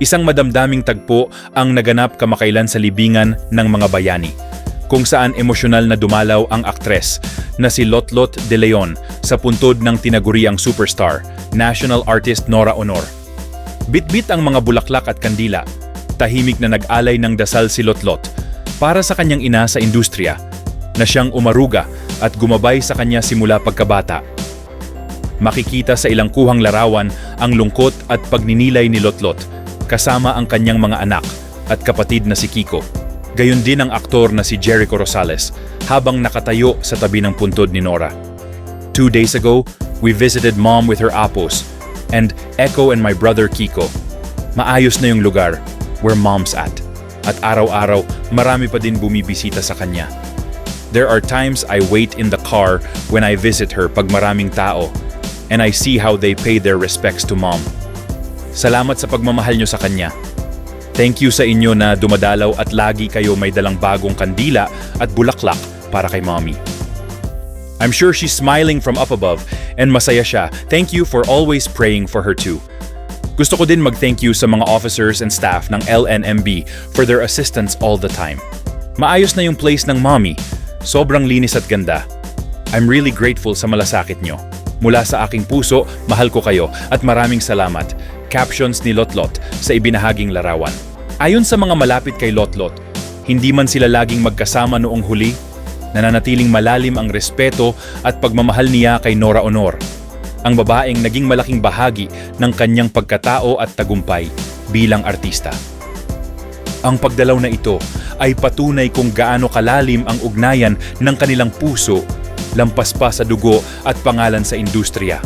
Isang madamdaming tagpo ang naganap kamakailan sa libingan ng mga bayani, kung saan emosyonal na dumalaw ang aktres na si Lotlot de Leon sa puntod ng tinaguriang superstar, national artist Nora Honor. Bitbit ang mga bulaklak at kandila, tahimik na nag-alay ng dasal si Lotlot para sa kanyang ina sa industriya, na siyang umaruga at gumabay sa kanya simula pagkabata. Makikita sa ilang kuhang larawan ang lungkot at pagninilay ni Lotlot kasama ang kanyang mga anak at kapatid na si Kiko. Gayon din ang aktor na si Jericho Rosales habang nakatayo sa tabi ng puntod ni Nora. Two days ago, we visited mom with her apos and Echo and my brother Kiko. Maayos na yung lugar where mom's at. At araw-araw, marami pa din bumibisita sa kanya. There are times I wait in the car when I visit her pag maraming tao and I see how they pay their respects to mom. Salamat sa pagmamahal nyo sa kanya. Thank you sa inyo na dumadalaw at lagi kayo may dalang bagong kandila at bulaklak para kay mommy. I'm sure she's smiling from up above and masaya siya. Thank you for always praying for her too. Gusto ko din mag-thank you sa mga officers and staff ng LNMB for their assistance all the time. Maayos na yung place ng mommy. Sobrang linis at ganda. I'm really grateful sa malasakit nyo. Mula sa aking puso, mahal ko kayo at maraming salamat. Captions ni Lotlot sa ibinahaging larawan. Ayon sa mga malapit kay Lotlot, hindi man sila laging magkasama noong huli, nananatiling malalim ang respeto at pagmamahal niya kay Nora Honor. Ang babaeng naging malaking bahagi ng kanyang pagkatao at tagumpay bilang artista. Ang pagdalaw na ito ay patunay kung gaano kalalim ang ugnayan ng kanilang puso, lampas pa sa dugo at pangalan sa industriya.